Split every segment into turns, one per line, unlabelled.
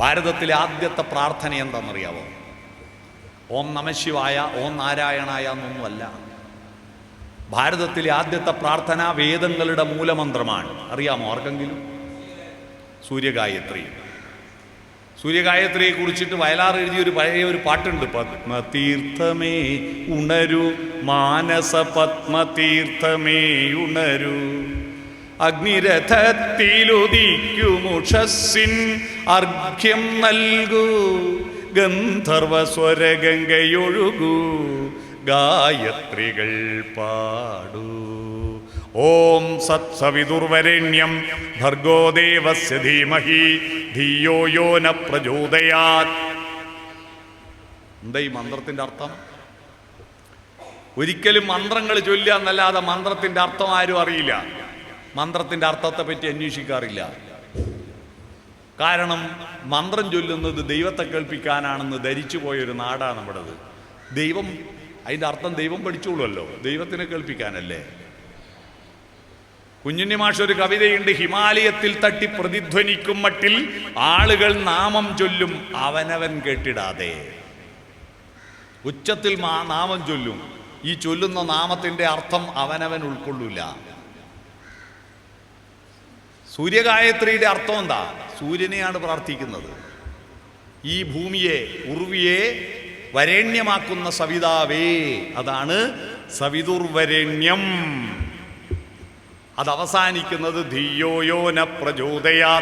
ഭാരതത്തിലെ ആദ്യത്തെ പ്രാർത്ഥന എന്താണെന്നറിയാവോ? ഓം നമശിവായ ഓം നാരായണായ എന്നൊന്നുമല്ല. ഭാരതത്തിലെ ആദ്യത്തെ പ്രാർത്ഥന വേദങ്ങളുടെ മൂലമന്ത്രമാണ്. അറിയാമോ ആർക്കെങ്കിലും? സൂര്യഗായത്രി. സൂര്യഗായത്രിയെ കുറിച്ചിട്ട് വയലാർ എഴുതിയ ഒരു പഴയ ഒരു പാട്ടുണ്ട് പത്മതീർത്ഥമേ ഉണരു മാനസ പത്മതീർത്ഥമേ ഉണരു അഗ്നിരഥത്തിലുദിക്കുമുഷസ്സിൻ അർഘ്യം നൽകൂ. ഗന്ധർവ സ്വരഗംഗയൊഴുകൂ ഗായത്രികൾ പാടൂ. ഓം സത്സവിദുർവരേണ്യം ഭർഗോദേവസ്യ ധീമഹി ധിയോ യോ ന പ്രചോദയാത്. എന്താ ഈ മന്ത്രത്തിന്റെ അർത്ഥം? ഒരിക്കലും മന്ത്രങ്ങൾ ചൊല്ലുക എന്നല്ലാതെ മന്ത്രത്തിന്റെ അർത്ഥം ആരും അറിയില്ല. മന്ത്രത്തിന്റെ അർത്ഥത്തെ പറ്റി അന്വേഷിക്കാറില്ല. കാരണം മന്ത്രം ചൊല്ലുന്നത് ദൈവത്തെ കേൾപ്പിക്കാനാണെന്ന് ധരിച്ചു പോയൊരു നാടാണ് നമ്മുടേത്. ദൈവം അതിന്റെ അർത്ഥം ദൈവം പഠിച്ചോളുമല്ലോ ദൈവത്തിനെ കേൾപ്പിക്കാനല്ലേ? കുഞ്ഞുണ്ണി മാഷ് ഒരു കവിതയുണ്ട് ഹിമാലയത്തിൽ തട്ടി പ്രതിധ്വനിക്കും മട്ടിൽ ആളുകൾ നാമം ചൊല്ലും അവനവൻ കേട്ടിടാതെ. ഉച്ചത്തിൽ നാമം ചൊല്ലും. ഈ ചൊല്ലുന്ന നാമത്തിന്റെ അർത്ഥം അവനവൻ ഉൾക്കൊള്ളൂല. സൂര്യഗായത്രിയുടെ അർത്ഥം എന്താ? സൂര്യനെയാണ് പ്രാർത്ഥിക്കുന്നത്. ഈ ഭൂമിയെ ഉർവിയെ വരേണ്യമാക്കുന്ന സവിതാവേ അതാണ് സവിതുർവരേണ്യം. അത് അവസാനിക്കുന്നത് ധിയോയോന പ്രചോദയാ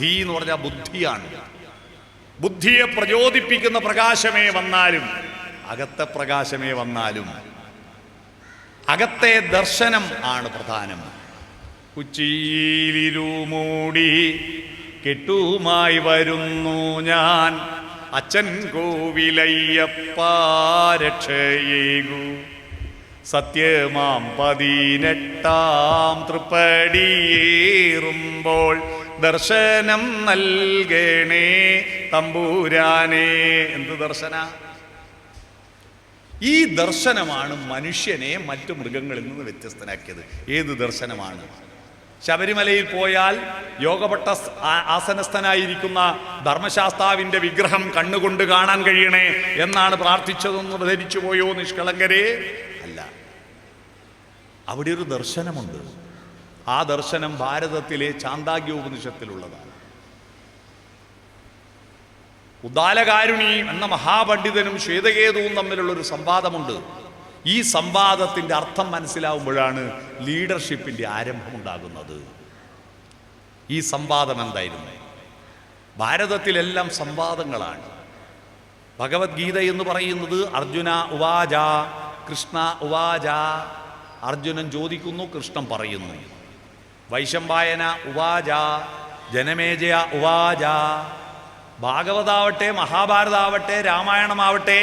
ധീ എന്ന് പറഞ്ഞാൽ ബുദ്ധിയാണ്. ബുദ്ധിയെ പ്രചോദിപ്പിക്കുന്ന പ്രകാശമേ വന്നാലും അകത്തെ പ്രകാശമേ വന്നാലും അകത്തെ ദർശനം ആണ് പ്രധാനം. ഉച്ചിയിലിരുമൂടി കെട്ടുമായി വരുന്നു ഞാൻ. അച്ഛൻ കോവിലയ്യപ്പാരക്ഷയേകു സത്യമാം പതിനെട്ടാം തൃപ്പടിയേറുമ്പോൾ ദർശനം നൽകണേ തമ്പൂരാനെ. എന്ത് ദർശന? ഈ ദർശനമാണ് മനുഷ്യനെ മറ്റു മൃഗങ്ങളിൽ നിന്ന് വ്യത്യസ്തനാക്കിയത്. ഏത് ദർശനമാണ്? ശബരിമലയിൽ പോയാൽ യോഗപട്ട ആസനസ്ഥനായിരിക്കുന്ന ധർമ്മശാസ്താവിന്റെ വിഗ്രഹം കണ്ണുകൊണ്ട് കാണാൻ കഴിയണേ എന്നാണ് പ്രാർത്ഥിച്ചതെന്ന് ധരിച്ചു പോയോ നിഷ്കളങ്കരെ? അല്ല. അവിടെ ഒരു ദർശനമുണ്ട്. ആ ദർശനം ഭാരതത്തിലെ ചാന്താഗ്യോപനിഷത്തിലുള്ളതാണ് ഉദാലകാരുണി എന്ന മഹാപണ്ഡിതനും ശ്വേതകേതുവും തമ്മിലുള്ള ഒരു സംവാദമുണ്ട്. ഈ സംവാദത്തിന്റെ അർത്ഥം മനസ്സിലാവുമ്പോഴാണ് ലീഡർഷിപ്പിന്റെ ആരംഭം ഉണ്ടാകുന്നത് ഈ സംവാദം എന്തായിരുന്നു? ഭാരതത്തിലെല്ലാം സംവാദങ്ങളാണ്. ഭഗവത്ഗീത എന്ന് പറയുന്നത് അർജുന ഉവാച കൃഷ്ണ ഉവാച അർജുനൻ ചോദിക്കുന്നു കൃഷ്ണൻ പറയുന്നു. വൈശമ്പായന ഉവാച ജനമേജയ ഉവാച ഭാഗവതാവട്ടെ മഹാഭാരതാവട്ടെ രാമായണമാവട്ടെ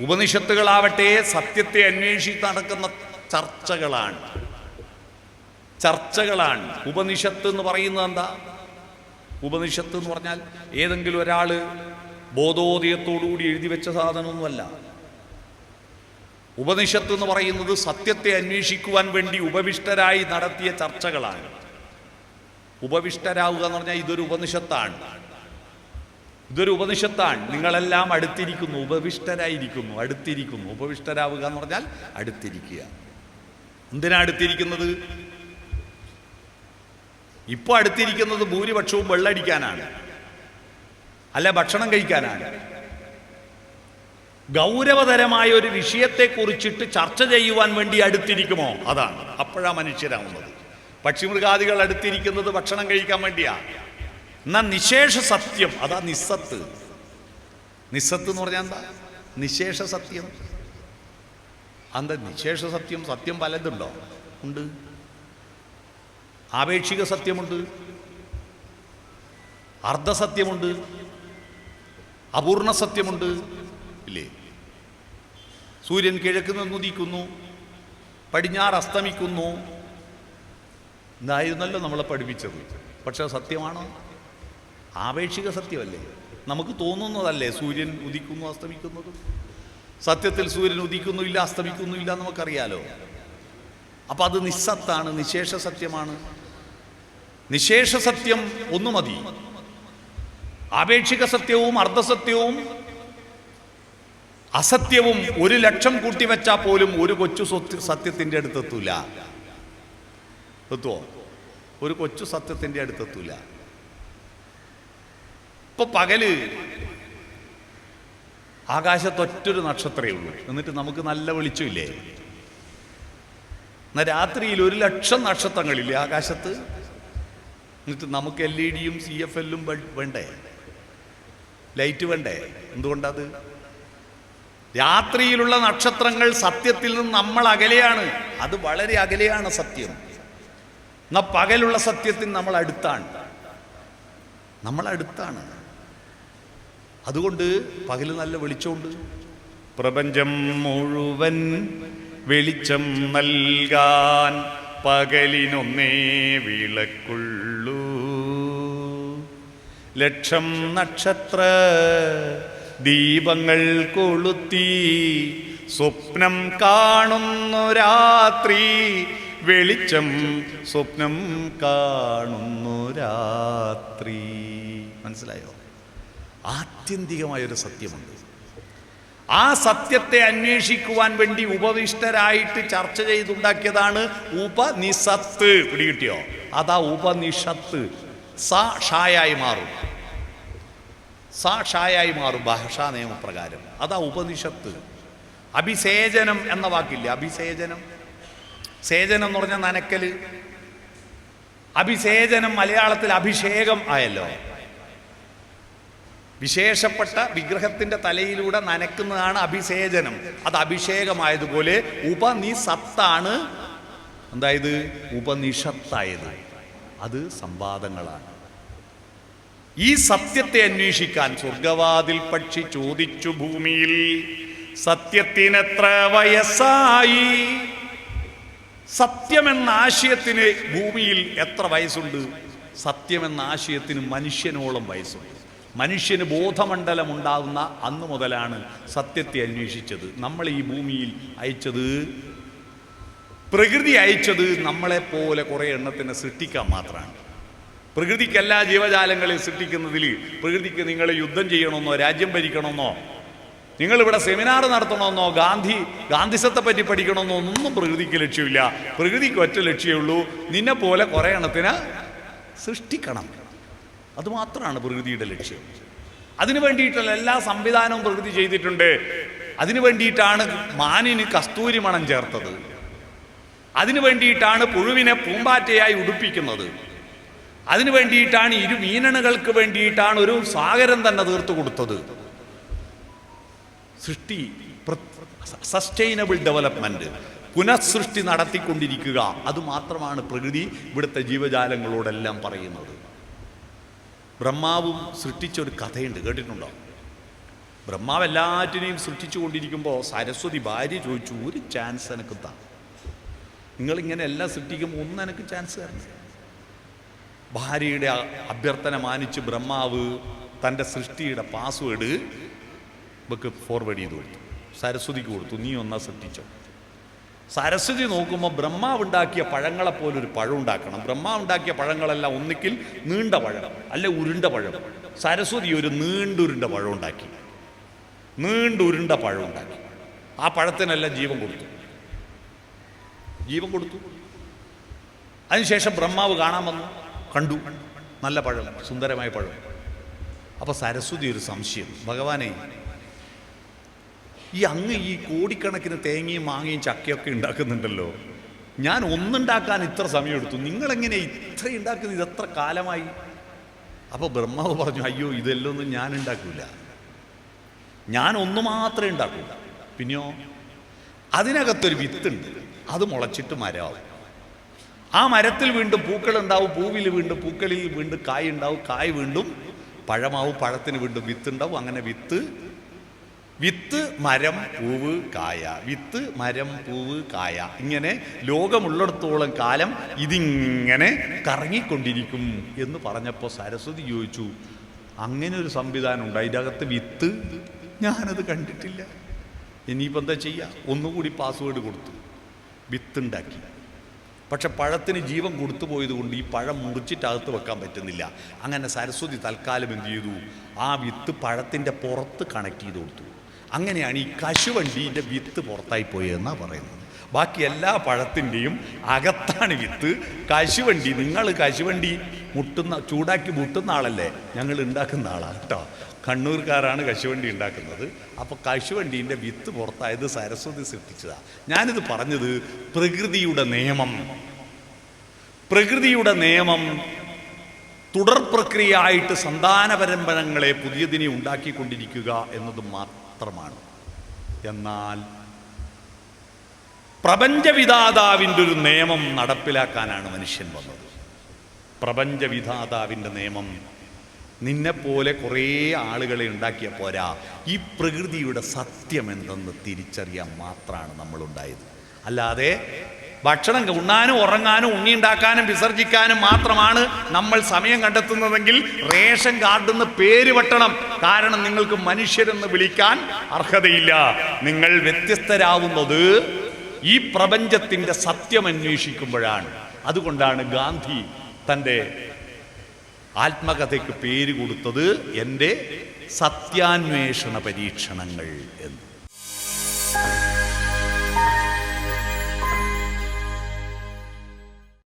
ഉപനിഷത്തുകളാവട്ടെ സത്യത്തെ അന്വേഷിച്ച് നടക്കുന്ന ചർച്ചകളാണ്. ചർച്ചകളാണ്. ഉപനിഷത്ത് എന്ന് പറയുന്നത് എന്താ? ഉപനിഷത്ത് എന്ന് പറഞ്ഞാൽ ഏതെങ്കിലും ഒരാൾ ബോധോദയത്തോടുകൂടി എഴുതി വെച്ച സാധനമൊന്നുമല്ല. ഉപനിഷത്ത് എന്ന് പറയുന്നത് സത്യത്തെ അന്വേഷിക്കുവാൻ വേണ്ടി ഉപവിഷ്ടരായി നടത്തിയ ചർച്ചകളാണ്. ഉപവിഷ്ടരാവുക എന്ന് പറഞ്ഞാൽ ഇതൊരു ഉപനിഷത്താണ്. ഇതൊരു ഉപനിഷത്താണ്. നിങ്ങളെല്ലാം അടുത്തിരിക്കുന്നു ഉപവിഷ്ടരായിരിക്കുന്നു. അടുത്തിരിക്കുന്നു. ഉപവിഷ്ടരാവുക എന്ന് പറഞ്ഞാൽ അടുത്തിരിക്കുക. എന്തിനാ അടുത്തിരിക്കുന്നത്? ഇപ്പൊ അടുത്തിരിക്കുന്നത് ഭൂരിപക്ഷവും വെള്ളടിക്കാനാണ്. അല്ല ഭക്ഷണം കഴിക്കാനാണ്. ഗൗരവതരമായ ഒരു വിഷയത്തെ കുറിച്ചിട്ട് ചർച്ച ചെയ്യുവാൻ വേണ്ടി അടുത്തിരിക്കുമോ? അതാണ്. അപ്പോഴാണ് മനുഷ്യരാവുന്നത്. പക്ഷിമൃഗാദികൾ അടുത്തിരിക്കുന്നത് ഭക്ഷണം കഴിക്കാൻ വേണ്ടിയാ. എന്നാ നിശേഷ സത്യം. അതാ നിസ്സത്ത്. നിസ്സത്ത് എന്ന് പറഞ്ഞാൽ എന്താ? നിശേഷ സത്യം. അന്ത നിശേഷ സത്യം? സത്യം പലതുണ്ടോ? ഉണ്ട്. ആപേക്ഷിക സത്യമുണ്ട്. അർദ്ധസത്യമുണ്ട് അപൂർണ സത്യമുണ്ട്. ഇല്ലേ? സൂര്യൻ കിഴക്ക് നിന്നുദിക്കുന്നു പടിഞ്ഞാറ് അസ്തമിക്കുന്നു. എന്നായിരുന്നല്ലോ നമ്മളെ പഠിപ്പിച്ചത്. പക്ഷെ സത്യമാണോ? ആപേക്ഷിക സത്യമല്ലേ? നമുക്ക് തോന്നുന്നതല്ലേ സൂര്യൻ ഉദിക്കുന്നു അസ്തമിക്കുന്നത്? സത്യത്തിൽ സൂര്യൻ ഉദിക്കുന്നുമില്ല അസ്തമിക്കുന്നുമില്ല നമുക്കറിയാലോ? അപ്പം അത് നിസ്സത്താണ് നിശേഷ സത്യമാണ്. നിശേഷ സത്യം ഒന്നു മതി. ആപേക്ഷിക സത്യവും അർദ്ധസത്യവും അസത്യവും ഒരു ലക്ഷം കൂട്ടി കൂട്ടിവെച്ചാൽ പോലും ഒരു കൊച്ചു സ്വത്ത് സത്യത്തിന്റെ അടുത്തെത്തൂല. എത്തുവോ? ഒരു കൊച്ചു സത്യത്തിന്റെ അടുത്തെത്തൂല. ഇപ്പൊ പകൽ. ആകാശത്തൊറ്റൊരു നക്ഷത്രമേ ഉള്ളൂ. എന്നിട്ട് നമുക്ക് നല്ല വെളിച്ചമില്ലേ? എന്നാൽ രാത്രിയിൽ ഒരു ലക്ഷം നക്ഷത്രങ്ങളില്ലേ ആകാശത്ത്? എന്നിട്ട് നമുക്ക് എൽ ഇ ഡിയും സി എഫ് എല്ലും വേണ്ടേ? ലൈറ്റ് വേണ്ടേ? എന്തുകൊണ്ടത്? രാത്രിയിലുള്ള നക്ഷത്രങ്ങൾ സത്യത്തിൽ നിന്ന് നമ്മൾ അകലെയാണ്. അത് വളരെ അകലെയാണ് സത്യം. എന്നാ പകലുള്ള സത്യത്തിൽ നമ്മൾ അടുത്താണ്. നമ്മൾ അടുത്താണ്. അതുകൊണ്ട് പകൽ നല്ല വെളിച്ചമുണ്ട്. പ്രപഞ്ചം മുഴുവൻ വെളിച്ചം നൽകാൻ പകലിനൊന്നേ വിളക്കുള്ളൂ. ലക്ഷം നക്ഷത്ര ദീപങ്ങൾ കൊളുത്തി സ്വപ്നം കാണുന്നു രാത്രി. വെളിച്ചം സ്വപ്നം കാണുന്നു രാത്രി. മനസ്സിലായോ? ആത്യന്തികമായൊരു സത്യമുണ്ട്. ആ സത്യത്തെ അന്വേഷിക്കുവാൻ വേണ്ടി ഉപവിഷ്ടരായിട്ട് ചർച്ച ചെയ്തുണ്ടാക്കിയതാണ് ഉപനിഷത്ത്. പിടികിട്ടിയോ? അതാ ഉപനിഷത്ത്. സ മാറും. സ മാറും ഭാഷാ നിയമപ്രകാരം. അതാ ഉപനിഷത്ത്. അഭിസേചനം എന്ന വാക്കില്ല? അഭിസേചനം. സേചനം എന്ന് പറഞ്ഞാൽ നനക്കൽ. അഭിസേചനം മലയാളത്തിൽ അഭിഷേകം ആയല്ലോ. വിശേഷപ്പെട്ട വിഗ്രഹത്തിന്റെ തലയിലൂടെ നനക്കുന്നതാണ് അഭിഷേചനം. അത് അഭിഷേകമായതുപോലെ ഉപനിസത്താണ് എന്തായത്? ഉപനിഷത്തായത്. അത് സംവാദങ്ങളാണ്. ഈ സത്യത്തെ അന്വേഷിക്കാൻ സ്വർഗവാതിൽ പക്ഷി ചോദിച്ചു ഭൂമിയിൽ സത്യത്തിനെത്ര വയസ്സായി? സത്യമെന്ന ആശയത്തിന് ഭൂമിയിൽ എത്ര വയസ്സുണ്ട്? സത്യമെന്ന ആശയത്തിന് മനുഷ്യനോളം വയസ്സുണ്ട്. മനുഷ്യന് ബോധമണ്ഡലം ഉണ്ടാകുന്ന അന്ന് മുതലാണ് സത്യത്തെ അന്വേഷിച്ചത്. നമ്മൾ ഈ ഭൂമിയിൽ അയച്ചത് പ്രകൃതി അയച്ചത് നമ്മളെപ്പോലെ കുറേ എണ്ണത്തിനെ സൃഷ്ടിക്കാൻ മാത്രമാണ്. പ്രകൃതിക്കെല്ലാ ജീവജാലങ്ങളെ സൃഷ്ടിക്കുന്നതിൽ പ്രകൃതിക്ക് നിങ്ങൾ യുദ്ധം ചെയ്യണമെന്നോ രാജ്യം ഭരിക്കണമെന്നോ നിങ്ങളിവിടെ സെമിനാർ നടത്തണമെന്നോ ഗാന്ധി ഗാന്ധിസത്തെ പറ്റി പഠിക്കണമെന്നോ ഒന്നും പ്രകൃതിക്ക് ലക്ഷ്യമില്ല. പ്രകൃതിക്ക് ഒറ്റ ലക്ഷ്യമുള്ളൂ നിന്നെ പോലെ കുറേ എണ്ണത്തിന് സൃഷ്ടിക്കണം. അതുമാത്രമാണ് പ്രകൃതിയുടെ ലക്ഷ്യം. അതിനു വേണ്ടിയിട്ടുള്ള എല്ലാ സംവിധാനവും പ്രകൃതി ചെയ്തിട്ടുണ്ട്. അതിനു വേണ്ടിയിട്ടാണ് മാനിന് കസ്തൂരി മണം ചേർത്തത്. അതിനു വേണ്ടിയിട്ടാണ് പുഴുവിനെ പൂമ്പാറ്റയായി ഉടുപ്പിക്കുന്നത്. അതിനു വേണ്ടിയിട്ടാണ് ഇരു മീനണുകൾക്ക് വേണ്ടിയിട്ടാണ് ഒരു സാഗരം തന്നെ തീർത്തു കൊടുത്തത്. സൃഷ്ടി സസ്റ്റൈനബിൾ ഡെവലപ്മെന്റ് പുനഃസൃഷ്ടി നടത്തിക്കൊണ്ടിരിക്കുക അതുമാത്രമാണ് പ്രകൃതി ഇവിടുത്തെ ജീവജാലങ്ങളോടെല്ലാം പറയുന്നത്. ബ്രഹ്മാവും സൃഷ്ടിച്ച ഒരു കഥയുണ്ട്. കേട്ടിട്ടുണ്ടോ? ബ്രഹ്മാവ് എല്ലാറ്റിനെയും സൃഷ്ടിച്ചു കൊണ്ടിരിക്കുമ്പോൾ സരസ്വതി ഭാര്യ ചോദിച്ചു ഒരു ചാൻസ് എനിക്ക് താ. നിങ്ങളിങ്ങനെ എല്ലാം സൃഷ്ടിക്കുമ്പോൾ ഒന്ന് എനിക്ക് ചാൻസ് തരണം ഭാര്യയുടെ അഭ്യർത്ഥന മാനിച്ച് ബ്രഹ്മാവ് തന്റെ സൃഷ്ടിയുടെ പാസ്വേഡ് ഇവക്ക് ഫോർവേഡ് ചെയ്ത് കൊടുത്തു. സരസ്വതിക്ക് കൊടുത്തു നീ ഒന്നാ സൃഷ്ടിച്ചോ. സരസ്വതി നോക്കുമ്പോൾ ബ്രഹ്മാവ് ഉണ്ടാക്കിയ പഴങ്ങളെ പോലെ ഒരു പഴം ഉണ്ടാക്കണം ബ്രഹ്മാവ് ഉണ്ടാക്കിയ പഴങ്ങളെല്ലാം ഒന്നിക്കിൽ നീണ്ട പഴം അല്ലെ ഉരുണ്ട പഴം. സരസ്വതി ഒരു നീണ്ടുരുണ്ട പഴം ഉണ്ടാക്കി നീണ്ടുരുണ്ട പഴം ഉണ്ടാക്കി ആ പഴത്തിനെല്ലാം ജീവൻ കൊടുത്തു. ജീവൻ കൊടുത്തു. അതിനുശേഷം ബ്രഹ്മാവ് കാണാൻ വന്നു. കണ്ടു. നല്ല പഴം സുന്ദരമായ പഴം. അപ്പോൾ സരസ്വതി ഒരു സംശയം. ഭഗവാനെ ഈ അങ്ങ് ഈ കോടിക്കണക്കിന് തേങ്ങയും മാങ്ങയും ചക്കയൊക്കെ ഉണ്ടാക്കുന്നുണ്ടല്ലോ. ഞാൻ ഒന്നുണ്ടാക്കാൻ ഇത്ര സമയമെടുത്തു. നിങ്ങളെങ്ങനെ ഇത്ര ഉണ്ടാക്കുന്നത്? ഇത് എത്ര കാലമായി? അപ്പോൾ ബ്രഹ്മാവ് പറഞ്ഞു അയ്യോ ഇതെല്ലാം ഒന്നും ഞാൻ ഉണ്ടാക്കില്ല ഞാൻ ഒന്ന് മാത്രമേ ഉണ്ടാക്കൂ പിന്നെയോ? അതിനകത്തൊരു വിത്തുണ്ട്. അത് മുളച്ചിട്ട് മരമാവും. ആ മരത്തിൽ വീണ്ടും പൂക്കൾ ഉണ്ടാവും പൂവിൽ വീണ്ടും പൂക്കളിൽ വീണ്ടും കായ് ഉണ്ടാവും കായ് വീണ്ടും പഴമാവും. പഴത്തിന് വീണ്ടും വിത്ത് ഉണ്ടാവും അങ്ങനെ വിത്ത് വിത്ത് മരം പൂവ് കായ. വിത്ത് മരം പൂവ് കായ. ഇങ്ങനെ ലോകമുള്ളിടത്തോളം കാലം ഇതിങ്ങനെ കറങ്ങിക്കൊണ്ടിരിക്കും എന്ന് പറഞ്ഞപ്പോൾ സരസ്വതി ചോദിച്ചു അങ്ങനെ ഒരു സംവിധാനം ഉണ്ട്. അതിന്റെ അകത്ത് വിത്ത്? ഞാനത് കണ്ടിട്ടില്ല. ഇനിയിപ്പോൾ എന്താ ചെയ്യുക ഒന്നുകൂടി പാസ്വേഡ് കൊടുത്തു. വിത്തുണ്ടാക്കി പക്ഷെ പഴത്തിന് ജീവൻ കൊടുത്തു പോയതുകൊണ്ട് ഈ പഴം മുറിച്ചിട്ട് അകത്ത് വെക്കാൻ പറ്റുന്നില്ല. അങ്ങനെ സരസ്വതി തൽക്കാലം എന്ത് ചെയ്തു? ആ വിത്ത് പഴത്തിന്റെ പുറത്ത് കണക്ട് ചെയ്ത് കൊടുത്തു. അങ്ങനെയാണ് ഈ കശുവണ്ടീന്റെ വിത്ത് പുറത്തായി പോയതെന്നാണ് പറയുന്നത്. ബാക്കി എല്ലാ പഴത്തിന്റെയും അകത്താണ് വിത്ത്. കശുവണ്ടി നിങ്ങൾ കശുവണ്ടി മുട്ടുന്ന ചൂടാക്കി മുട്ടുന്ന ആളല്ലേ? ഞങ്ങൾ ഉണ്ടാക്കുന്ന ആളാണ് കേട്ടോ. കണ്ണൂർക്കാരാണ് കശുവണ്ടി ഉണ്ടാക്കുന്നത്. അപ്പോൾ കശുവണ്ടീന്റെ വിത്ത് പുറത്തായത് സരസ്വതി സൃഷ്ടിച്ചതാണ് ഞാനിത് പറഞ്ഞത് പ്രകൃതിയുടെ നിയമം. പ്രകൃതിയുടെ നിയമം തുടർ പ്രക്രിയ ആയിട്ട് സന്താന പരമ്പരങ്ങളെ പുതിയതിനെ ഉണ്ടാക്കിക്കൊണ്ടിരിക്കുക എന്നത് മാത്രമാണ്. എന്നാൽ പ്രപഞ്ചവിധാതാവിന്റെ ഒരു നിയമം നടപ്പിലാക്കാനാണ് മനുഷ്യൻ വന്നത്. പ്രപഞ്ചവിധാതാവിന്റെ നിയമം നിന്നെപ്പോലെ കുറേ ആളുകളെ ഉണ്ടാക്കിയ പോരാ. ഈ പ്രകൃതിയുടെ സത്യം എന്തെന്ന് തിരിച്ചറിയാൻ മാത്രമാണ് നമ്മളുണ്ടായത്. അല്ലാതെ ഭക്ഷണം ഉണ്ണാനും ഉറങ്ങാനും ഉണ്ണിയുണ്ടാക്കാനും വിസർജിക്കാനും മാത്രമാണ് നമ്മൾ സമയം കണ്ടെത്തുന്നതെങ്കിൽ റേഷൻ കാർഡിൽ നിന്ന് പേര് വെട്ടണം. കാരണം നിങ്ങൾക്ക് മനുഷ്യരെന്ന് വിളിക്കാൻ അർഹതയില്ല. നിങ്ങൾ വ്യത്യസ്തരാവുന്നത് ഈ പ്രപഞ്ചത്തിന്റെ സത്യം അന്വേഷിക്കുമ്പോഴാണ്. അതുകൊണ്ടാണ് ഗാന്ധി തന്റെ ആത്മകഥയ്ക്ക് പേര് കൊടുത്തത് എന്റെ സത്യാന്വേഷണ പരീക്ഷണങ്ങൾ എന്ന്.